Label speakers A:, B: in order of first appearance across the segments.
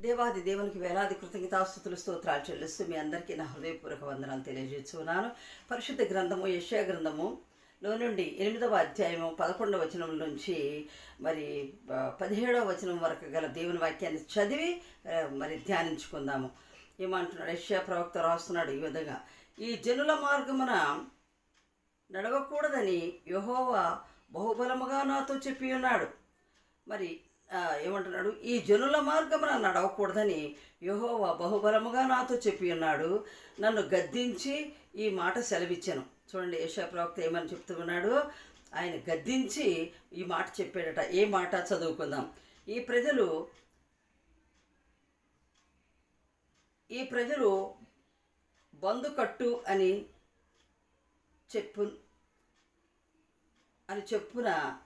A: దేవాది దేవునికి వేలాది కృతజ్ఞతాస్థుతులు స్తోత్రాలు చెల్లిస్తూ మీ అందరికీ నా హృదయపూర్వక వందనాలు తెలియజేస్తున్నాను. పరిశుద్ధ గ్రంథము యెషయా గ్రంథము లో నుండి ఎనిమిదవ అధ్యాయము పదకొండవ వచనం నుంచి మరి పదిహేడవ వచనం వరకు గల దేవుని వాక్యాన్ని చదివి మరి ధ్యానించుకుందాము. ఏమంటున్నాడు? యశ్యా ప్రవక్త రాస్తున్నాడు ఈ విధంగా ఈ జనుల మార్గమున నడవకూడదని యహోవా బహుబలముగా నాతో చెప్పి ఉన్నాడు. మరి ఏమంటున్నాడు ఈ జనుల మార్గమున నడవకూడదని యహోవా బహుబలముగా నాతో చెప్పి ఉన్నాడు. నన్ను గద్దించి ఈ మాట సెలవిచ్చాను. చూడండి యశా ప్రవక్త ఏమని చెప్తూ ఉన్నాడు? ఆయన గద్దించి ఈ మాట చెప్పాడట. ఏ మాట? చదువుకుందాం. ఈ ప్రజలు ఈ ప్రజలు బందుకట్టు అని చెప్పు అని చెప్పున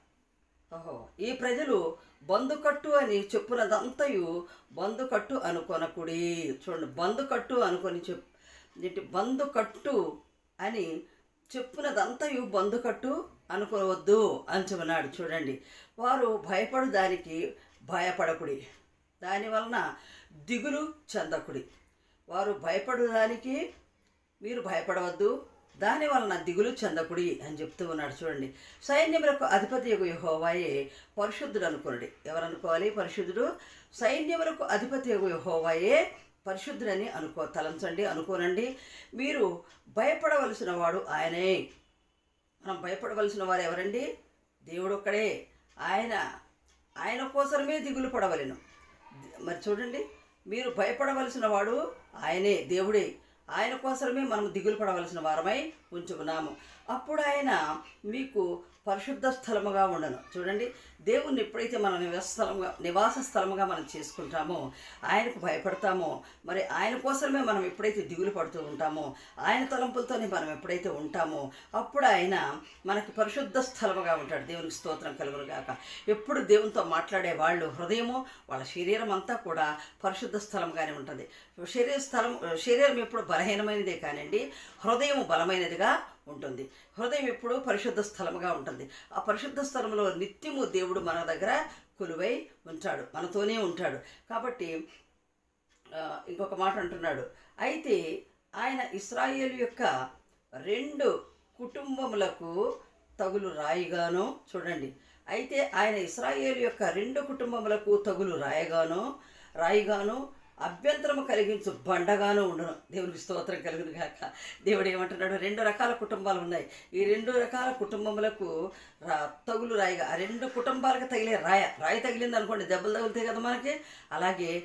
A: ఈ ప్రజలు బందుకట్టు అని చెప్పునదంతయు బందుకట్టు అనుకొనకుడి. చూడండి బందుకట్టు అనుకొని చెప్ ఏంటి బందుకట్టు అని చెప్పునదంతయు బందుకట్టు అనుకోవద్దు అని చెప్పినాడు. చూడండి వారు భయపడు దానికి భయపడకుడి. దాని వలన దిగులు చెందకుడి. వారు భయపడు దానికి మీరు భయపడవద్దు. దాని వలన దిగులు చెందకుడి అని చెప్తూ ఉన్నాడు. చూడండి. సైన్యములకు అధిపతి యహోవాయే పరిశుద్ధుడు అనుకున్నాడు ఎవరనుకోవాలి? పరిశుద్ధుడు. సైన్యములకు అధిపతి యహోవాయే పరిశుద్ధుడని అనుకో తలంచండి అనుకోనండి. మీరు భయపడవలసిన వాడు ఆయనే. మనం భయపడవలసిన వారు ఎవరండి? దేవుడు ఒక్కడే ఆయన ఆయన కోసమే దిగులు పడవలెను. మరి చూడండి. మీరు భయపడవలసిన వాడు ఆయనే దేవుడే. ఆయన కోసమే మనం దిగులు పడవలసిన వారమై ఉంచుకున్నాము అప్పుడు ఆయన మీకు పరిశుద్ధ స్థలముగా ఉండను. చూడండి దేవుణ్ణి ఎప్పుడైతే మనం నివాస స్థలంగా నివాస స్థలముగా మనం చేసుకుంటామో ఆయనకు భయపడతామో మరి ఆయన కోసమే మనం ఎప్పుడైతే దిగులు పడుతూ ఉంటామో ఆయన తలంపులతోనే మనం ఎప్పుడైతే ఉంటామో అప్పుడు ఆయన మనకి పరిశుద్ధ స్థలముగా ఉంటాడు. దేవునికి స్తోత్రం కలుగునుగాక. ఎప్పుడు దేవునితో మాట్లాడే వాళ్ళు హృదయము వాళ్ళ శరీరం అంతా కూడా పరిశుద్ధ స్థలంగానే ఉంటుంది. శరీర స్థలం శరీరం ఎప్పుడు బలహీనమైనదే కానివ్వండి హృదయం బలమైనదిగా ఉంటుంది. హృదయం ఎప్పుడు పరిశుద్ధ స్థలముగా ఉంటుంది. ఆ పరిశుద్ధ స్థలంలో నిత్యము దేవుడు మన దగ్గర కొలువై ఉంటాడు మనతోనే ఉంటాడు. కాబట్టి ఇంకొక మాట అంటున్నాడు. అయితే ఆయన ఇస్రాయేల్ యొక్క రెండు కుటుంబములకు తగులు రాయిగాను చూడండి. అయితే ఆయన ఇస్రాయేల్ యొక్క రెండు కుటుంబములకు తగులు రాయగాను రాయిగాను అభ్యంతరము కలిగించు బండగానూ ఉండను. దేవునికి స్తోత్రం కలుగును గాక. దేవుడు ఏమంటున్నాడు? రెండు రకాల కుటుంబాలు ఉన్నాయి. ఈ రెండు రకాల కుటుంబములకు రా తగులు రాయిగా. ఆ రెండు కుటుంబాలకు తగిలే రాయ. రాయి తగిలింది అనుకోండి దెబ్బలు తగులుతాయి కదా మనకి. అలాగే